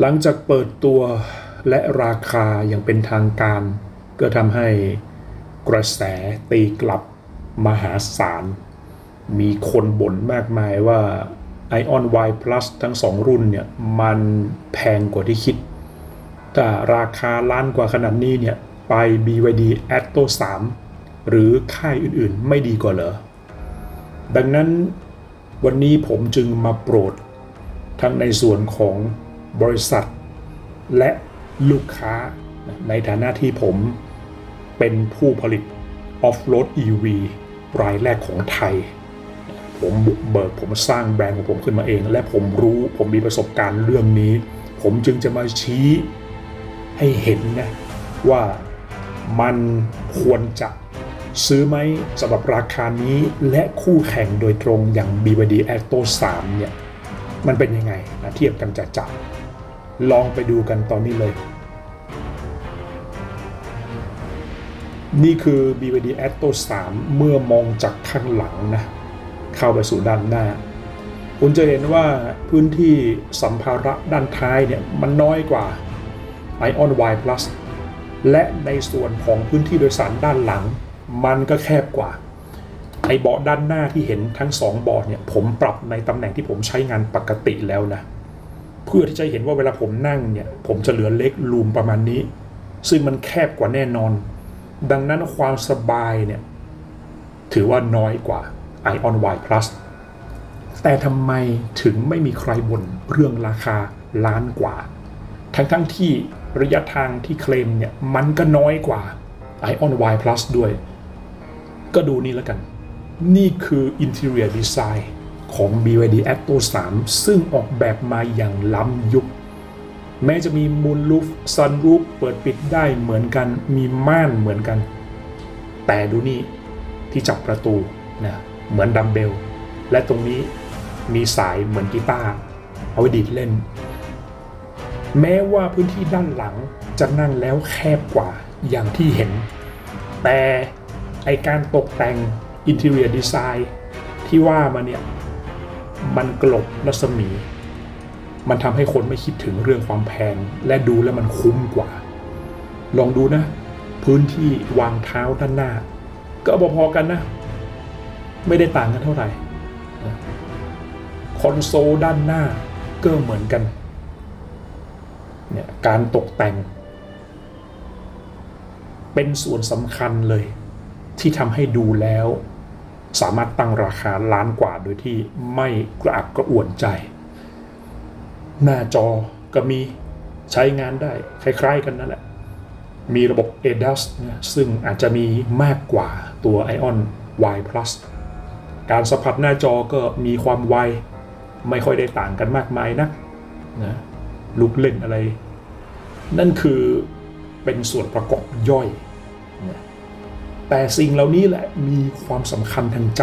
หลังจากเปิดตัวและราคาอย่างเป็นทางการ ก็ทำให้กระแสตีกลับมหาศาล มีคนบ่นมากมายว่า Ion Y Plus ทั้งสองรุ่นเนี่ย มันแพงกว่าที่คิด แต่ราคาล้านกว่าขนาดนี้เนี่ย ไป BYD Atto 3 หรือค่ายอื่นๆไม่ดีกว่าเหรอ ดังนั้นวันนี้ผมจึงมาโปรดทั้งในส่วนของ บริษัท และลูกค้าในฐานะที่ผมเป็นผู้ผลิต Off-Road EV รายแรกของไทย ผมบุกเบิกผมสร้างแบรนด์ของผมขึ้นมาเอง และผมรู้ผมมีประสบการณ์เรื่องนี้ ผมจึงจะมาชี้ให้เห็นนะว่ามันควรจะซื้อไหมสำหรับราคานี้และคู่แข่งโดยตรงอย่าง BYD Atto 3 เนี่ย มันเป็นยังไงนะเทียบกันจะจับ ลองไปดูกันตอนนี้เลย นี่คือ BYD Atto 3 เมื่อมองจากข้างหลังนะ เข้าไปสู่ด้านหน้า คุณจะเห็นว่าพื้นที่สัมภาระด้านท้ายเนี่ย มันน้อยกว่า Ion Y Plus และในส่วนของพื้นที่โดยสารด้านหลัง มันก็แคบกว่าไอเบาะด้านหน้าที่เห็นทั้งสองเบาะเนี่ย ผมปรับในตำแหน่งที่ผมใช้งานปกติแล้วนะ เพื่อที่จะเห็นว่าเวลาผมนั่งเนี่ยผมจะเหลือเล็กรูมประมาณนี้ ซึ่งมันแคบกว่าแน่นอน ดังนั้นความสบายเนี่ยถือว่าน้อยกว่า Ion Y Plus แต่ทำไมถึงไม่มีใครบ่นเรื่องราคาล้านกว่า ทั้งทั้งที่ระยะทางที่เคลมเนี่ยมันก็น้อยกว่า Ion Y Plus ด้วย ก็ดูนี่แล้วกัน นี่คือ Interior Design ของ BYD Atto 3 ซึ่งออกแบบมาอย่างล้ำยุค แม้จะมีมูลลูฟซันรูฟเปิดปิดได้เหมือนกัน มีม่านเหมือนกัน แต่ดูนี่ที่จับประตูนะเหมือนดัมเบล และตรงนี้มีสายเหมือนกีตาร์เอาไว้ดีดเล่น แม้ว่าพื้นที่ด้านหลังจะนั่งแล้วแคบกว่าอย่างที่เห็น แต่ไอการตกแต่ง Interior Design ที่ว่ามาเนี่ย มันกลบรัศมี มันทำให้คนไม่คิดถึงเรื่องความแพง และดูแล้วมันคุ้มกว่า ลองดูนะ พื้นที่วางเท้าด้านหน้า ก็พอๆกันนะ ไม่ได้ต่างกันเท่าไหร่คอนโซลด้านหน้าก็เหมือนกันเนี่ยการตกแต่ง เป็นส่วนสำคัญเลย ที่ทำให้ดูแล้ว สามารถตั้งราคาล้านกว่าโดยที่ไม่กระอักกระอ่วนใจ หน้าจอก็มีใช้งานได้ คล้ายๆกันนั่นแหละ มีระบบ ADAS นะซึ่งอาจจะมีมากกว่าตัว Ion Y Plus การสัมผัสหน้าจอก็มีความไว ไม่ค่อยได้ต่างกันมากมายนะนะลุกเล่นอะไร นั่นคือเป็นส่วนประกอบย่อยนะ แต่สิ่งเหล่านี้แหละมีความสำคัญทางใจ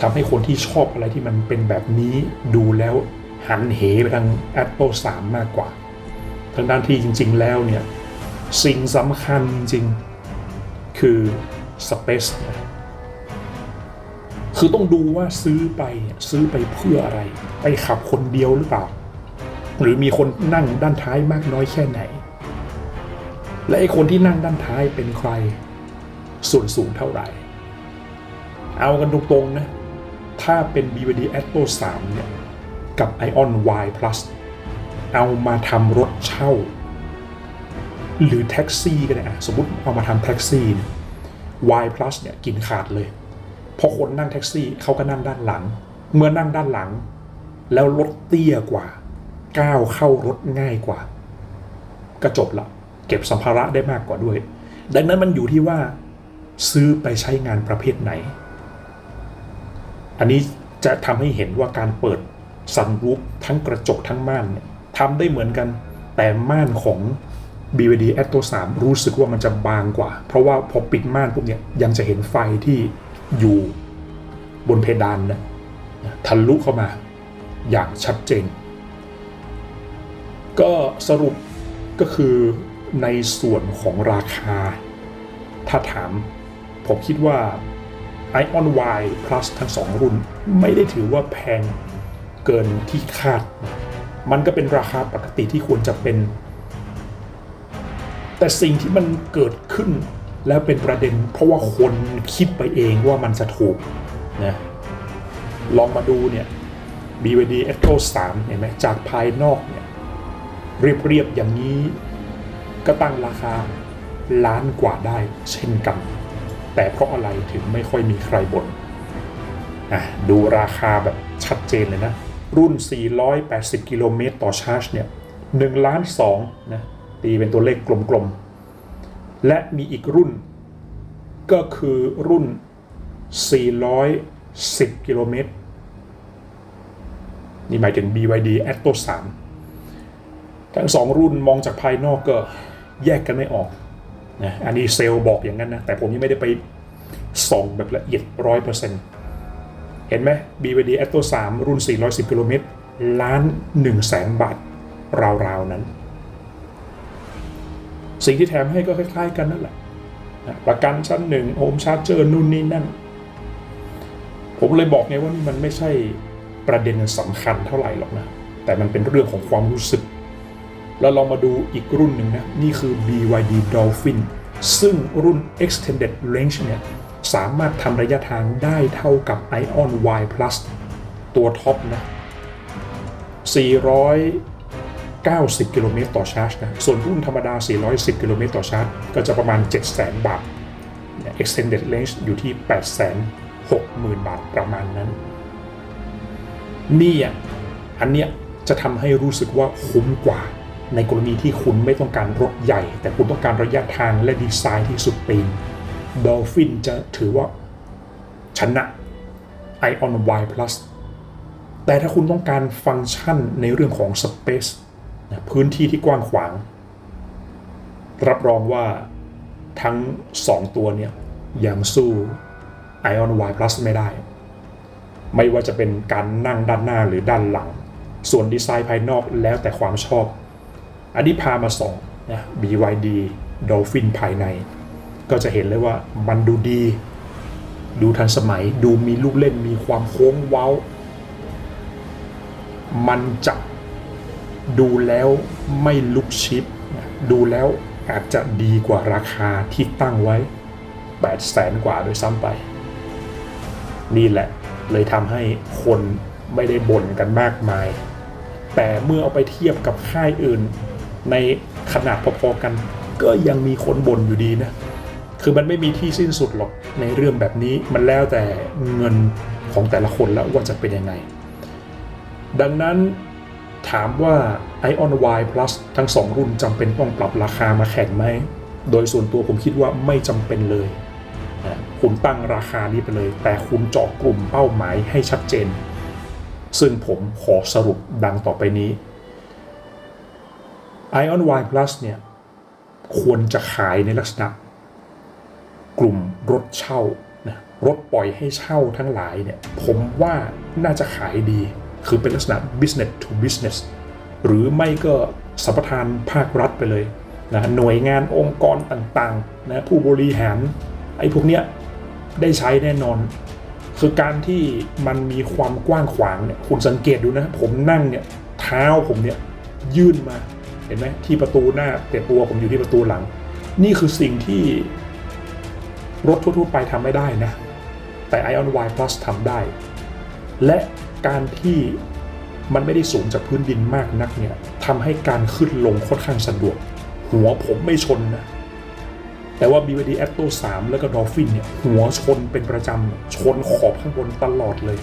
ทำให้คนที่ชอบอะไรที่มันเป็นแบบนี้ดูแล้วหันเหไปทาง Apple 3 มากกว่าทางด้านที่จริง ๆ แล้วเนี่ยสิ่งสำคัญจริง ๆ คือ Space คือต้องดูว่าซื้อไปเนี่ยซื้อไปเพื่ออะไร ไปขับคนเดียวหรือเปล่า หรือมีคนนั่งด้านท้ายมากน้อยแค่ไหน และไอ้คนที่นั่งด้านท้ายเป็นใคร ส่วนสูงเท่าไหร่ เอากันตรงๆนะ ถ้าเป็น BYD Atto 3 เนี่ย กับ Ion Y Plus เอามาทำรถเช่า หรือแท็กซี่ก็ได้อะสมมติเอามาทำแท็กซี่เนี่ย Y Plus เนี่ยกินขาดเลย เพราะคนนั่งแท็กซี่เขาก็นั่งด้านหลัง เมื่อนั่งด้านหลัง แล้วรถเตี้ยกว่า ก้าวเข้ารถง่ายกว่า ก็จบละ เก็บสัมภาระได้มากกว่าด้วย ดังนั้นมันอยู่ที่ว่า ซื้อไปใช้งานประเภทไหน อันนี้จะทำให้เห็นว่าการเปิดซันรูฟทั้งกระจกทั้งม่านเนี่ยทำได้เหมือนกัน แต่ม่านของ BVD Atto 3รู้สึกว่ามันจะบางกว่า เพราะว่าพอปิดม่านปุ๊บเนี่ยยังจะเห็นไฟที่อยู่บนเพดานนะทะลุเข้ามาอย่างชัดเจน ก็สรุปก็คือในส่วนของราคา ถ้าถาม ผมคิดว่า Ion Y Plus ทั้งสองรุ่น ไม่ได้ถือว่าแพงเกินที่คาดนะมันก็เป็นราคาปกติที่ควรจะเป็น แต่สิ่งที่มันเกิดขึ้นแล้วเป็นประเด็น เพราะว่าคนคิดไปเองว่ามันจะถูกนะลองมาดูเนี่ย BVD e t o 3เห็นไหมจากภายนอกเนี่ยเรียบๆอย่างนี้ก็ตั้งราคาล้านกว่าได้เช่นกัน แต่เพราะอะไรถึงไม่ค่อยมีใครบน่นอะดูราคาแบบชัดเจนเลยนะ รุ่น 480 กิโลเมตรต่อชาร์จเนี่ย1ล้าน2นะตีเป็นตัวเลขกลมๆ และมีอีกรุ่น ก็คือรุ่น 410 กิโลเมตร นี่หมายถึง BYD Atto 3ทั้งสองรุ่นมองจากภายนอกก็แยกกันไม่ออก นะอันนี้เซลล์บอกอย่างนั้นนะ แต่ผมยังไม่ได้ไปส่องแบบละเอียดร้อยเปอร์เซ็นต์เห็นไหม BYD Atto 3 รุ่น 410 กิโลเมตรล้าน1แสนบาท ราว ๆ นั้น สิ่งที่แถมให้ก็คล้าย ๆ กันนั่นแหละนะประกันชั้นหนึ่งโฮมชาร์จเจอร์นู่นนี่นั่น ผมเลยบอกไงว่านี่มันไม่ใช่ประเด็นสำคัญเท่าไหร่หรอกนะ แต่มันเป็นเรื่องของความรู้สึก แล้วลองมาดูอีกรุ่นหนึ่งนะ นี่คือ BYD Dolphin ซึ่งรุ่น Extended Range เนี่ย สามารถทำระยะทางได้เท่ากับ Ion Y Plus ตัวท็อปนะ 490 กิโลเมตรต่อชาร์จนะ ส่วนรุ่นธรรมดา 410 กิโลเมตรต่อชาร์จ ก็จะประมาณ 700,000 บาท Extended Range อยู่ที่ 860,000 บาทประมาณนั้น นี่อะ อันเนี้ยจะทำให้รู้สึกว่าคุ้มกว่า ในกรณีที่คุณไม่ต้องการรถใหญ่ แต่คุณต้องการระยะทางและดีไซน์ที่สุดปีน Dolphin จะถือว่าชนะ Ion Y Plus แต่ถ้าคุณต้องการฟังก์ชันในเรื่องของ Space พื้นที่ที่กว้างขวาง รับรองว่าทั้ง 2 ตัวเนี่ยยังสู้ Ion Y Plus ไม่ได้ ไม่ว่าจะเป็นการนั่งด้านหน้าหรือด้านหลัง ส่วนดีไซน์ภายนอกแล้วแต่ความชอบ อันนี้พามาส่องนะ BYD Dolphin ภายใน ก็จะเห็นเลยว่ามันดูดี ดูทันสมัย ดูมีลูกเล่นมีความโค้งเว้า มันจะดูแล้วไม่ลุกชิป ดูแล้วอาจจะดีกว่าราคาที่ตั้งไว้8แสนกว่าโดยซ้ำไป นี่แหละเลยทำให้คนไม่ได้บ่นกันมากมาย แต่เมื่อเอาไปเทียบกับค่ายอื่น ในขนาดพอๆกัน ก็ยังมีคนบ่นอยู่ดีนะ คือมันไม่มีที่สิ้นสุดหรอกในเรื่องแบบนี้มันแล้วแต่เงินของแต่ละคนแล้วว่าจะเป็นยังไง ดังนั้นถามว่า Ion Y Plus ทั้ง 2 รุ่นจำเป็นต้องปรับราคามาแข่งไหม โดยส่วนตัวผมคิดว่าไม่จำเป็นเลยคุณตั้งราคานี้ไปเลย แต่คุณเจาะกลุ่มเป้าหมายให้ชัดเจน ซึ่งผมขอสรุปดังต่อไปนี้ Ion Y Plus เนี่ยควรจะขายในลักษณะ กลุ่มรถเช่านะรถปล่อยให้เช่าทั้งหลายเนี่ยผมว่าน่าจะขายดี คือเป็นลักษณะ business to business หรือไม่ก็สัมปทานภาครัฐไปเลยนะหน่วยงานองค์กรต่างๆนะผู้บริหารไอ้พวกเนี้ยได้ใช้แน่นอน คือการที่มันมีความกว้างขวางเนี่ยคุณสังเกตดูนะ ผมนั่งเนี่ยเท้าผมเนี่ยยื่นมา เห็นไหมที่ประตูหน้าแต่ตัวผมอยู่ที่ประตูหลัง นี่คือสิ่งที่รถทั่วๆไปทำไม่ได้นะ แต่ Ion Y Plus ทำได้ และการที่มันไม่ได้สูงจากพื้นดินมากนักเนี่ยทำให้การขึ้นลงค่อนข้างสะดวก หัวผมไม่ชนนะ แต่ว่า BYD Atto 3 แล้วก็ Dolphin เนี่ยหัวชนเป็นประจำชนขอบข้างบนตลอดเลย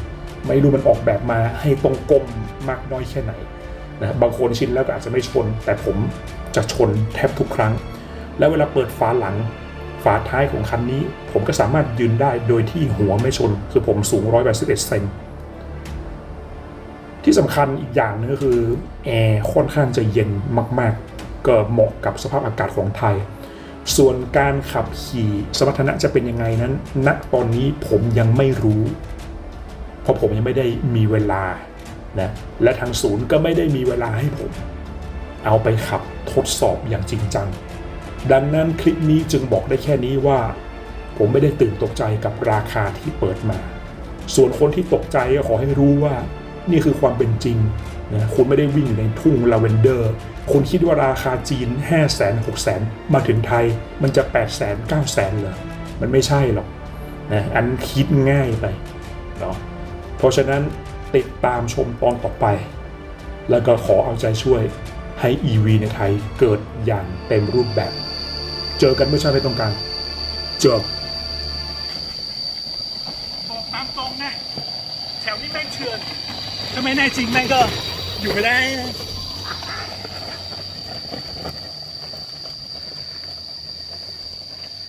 ไม่รู้มันออกแบบมาให้ตรงกลมมากน้อยแค่ไหน นะบางคนชินแล้วก็อาจจะไม่ชน แต่ผมจะชนแทบทุกครั้ง แล้วเวลาเปิดฝาหลัง ฝาท้ายของคันนี้ ผมก็สามารถยืนได้โดยที่หัวไม่ชน คือผมสูง 181เซนที่สำคัญอีกอย่างนึงก็คือแอร์ค่อนข้างจะเย็นมากๆ ก็เหมาะกับสภาพอากาศของไทย ส่วนการขับขี่สมรรถนะจะเป็นยังไงนั้นณตอนนี้ผมยังไม่รู้ เพราะผมยังไม่ได้มีเวลา นะและทางศูนย์ก็ไม่ได้มีเวลาให้ผม เอาไปขับทดสอบอย่างจริงจัง ดังนั้นคลิปนี้จึงบอกได้แค่นี้ว่า ผมไม่ได้ตื่นตกใจกับราคาที่เปิดมา ส่วนคนที่ตกใจก็ขอให้รู้ว่า นี่คือความเป็นจริงนะคุณไม่ได้วิ่งอยู่ในทุ่งลาเวนเดอร์ คุณคิดว่าราคาจีน 5 0 0 0 0 0 6 0 0 0 0 มาถึงไทยมันจะ8 0 0 0 0 0 9 0 0 0 0เหรอมันไม่ใช่หรอกนะอันคิดง่ายไปเนาะเพราะฉะนั้น ติดตามชมตอนต่อไป แล้วก็ขอเอาใจช่วยให้ EV ในไทยเกิดอย่างเต็มรูปแบบ เจอกันเมื่อชาไม่ต้องการจบบอกตามตรงนะแถวนี้แม่งเชื่อนถ้าไม่แน่จริงแม่งก็อยู่ไม่ได้